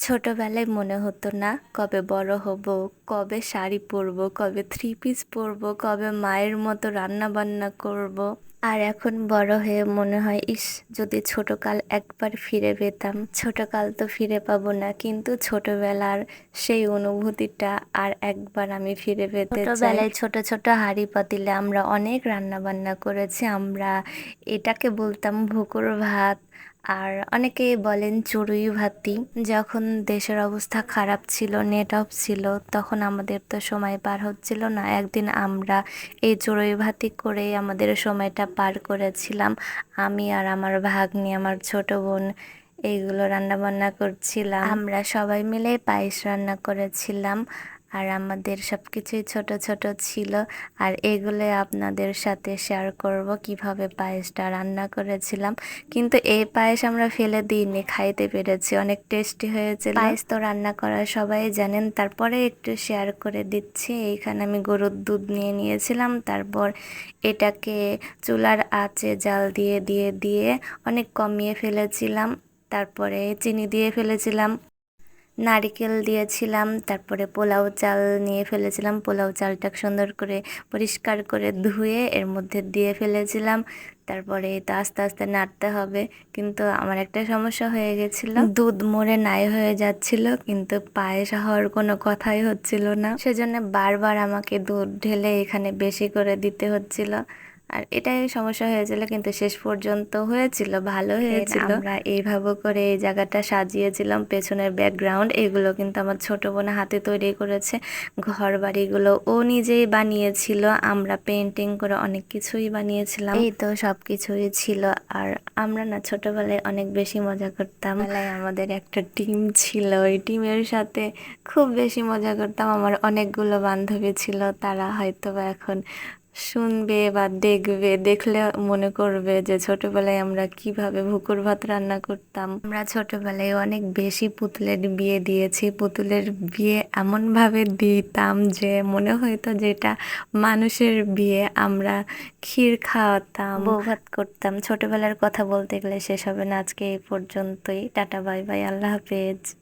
ছোটবেলায় মনে হতো না কবে বড় হব, কবে শাড়ি পরব, কবে থ্রি পিস পরব, কবে মায়ের মতো রান্না বান্না করব। আর এখন বড় হয়ে মনে হয়, ইস, যদি ছোটকাল একবার ফিরে পেতাম। ছোটকাল তো ফিরে পাবো না, কিন্তু ছোটবেলার সেই অনুভূতিটা আর একবার আমি ফিরে পেতে ছোটবেলায় ছোট ছোট হাঁড়ি পাতিলে আমরা অনেক রান্না বান্না করেছি। আমরা এটাকে বলতাম ভুকুর ভাত, আর অনেকেই বলেন চড়ুই ভাতি যখন দেশের অবস্থা খারাপ ছিল নেট অফ ছিল, তখন আমাদের তো সময় পার হচ্ছিল না। একদিন আমরা এই চড়ুই ভাতি করে আমাদের সময়টা পার করেছিলাম। আমি আর আমার ভাগ্নি, আমার ছোট বোন এইগুলো রান্না বান্না করছিলাম। আমরা সবাই মিলে পায়েস রান্না করেছিলাম। আর আমাদের সব কিছুই ছোট ছোট ছিল। আর এগুলো আপনাদের সাথে শেয়ার করব কীভাবে পায়েসটা রান্না করেছিলাম। কিন্তু এই পায়েস আমরা ফেলে দিইনি, খাইতে পেরেছি। অনেক টেস্টি হয়েছিল। পায়েস তো রান্না করা সবাই জানেন। তারপরে একটু শেয়ার করে দিচ্ছি। এইখানে আমি গরুর দুধ নিয়ে নিয়েছিলাম। তারপর এটাকে চুলার আঁচে জাল দিয়ে দিয়ে দিয়ে অনেক কমিয়ে ফেলেছিলাম। তারপরে চিনি দিয়ে ফেলেছিলাম। নারিকেল দিয়েছিলাম, তারপরে পোলাও চাল নিয়ে ফেলেছিলাম। পোলাও চালটা সুন্দর করে পরিষ্কার করে ধুয়ে এর মধ্যে দিয়ে ফেলেছিলাম। তারপরে এটা আস্তে আস্তে নাড়তে হবে। কিন্তু আমার একটা সমস্যা হয়ে গেছিল। দুধ মরে নাই হয়ে যাচ্ছিল, কিন্তু পায়েস হওয়ার কোনো কথাই হচ্ছিল না। সেজন্য বারবার আমাকে দুধ ঢেলে এখানে বেশি করে দিতে হচ্ছিল। আর এটাই সমস্যা হয়েছিল কিন্তু শেষ পর্যন্ত হয়েছিল ভালো হয়েছিল। আমরা এইভাবে করে এই জায়গাটা সাজিয়েছিলাম পেছনের ব্যাকগ্রাউন্ড এগুলো কিন্তু আমার ছোট বোন হাতে তৈরি করেছে ঘর বাড়িগুলো ও নিজেই বানিয়েছিল আমরা পেন্টিং করে অনেক কিছুই বানিয়েছিলাম। এই তো সব কিছুই ছিল আর আমরা না ছোটবেলায় অনেক বেশি মজা করতাম। আমাদের একটা টিম ছিল ওই টিমের সাথে খুব বেশি মজা করতাম। আমার অনেকগুলো বান্ধবী ছিল তারা হয়তো এখন শুনবে বা দেখবে, দেখলে মনে করবে যে ছোটবেলায় আমরা কীভাবে ভুকুর ভাত রান্না করতাম। আমরা ছোটবেলায় অনেক বেশি পুতুলের বিয়ে দিয়েছি। পুতুলের বিয়ে এমনভাবে দিতাম যে মনে হইতো যেটা মানুষের বিয়ে, আমরা ক্ষীর খাওয়াতাম বৌভাত করতাম। ছোটবেলার কথা বলতে গেলে শেষ হবে না। আজকে এই পর্যন্তই। টাটা, বাই বাই, আল্লাহ হাফেজ।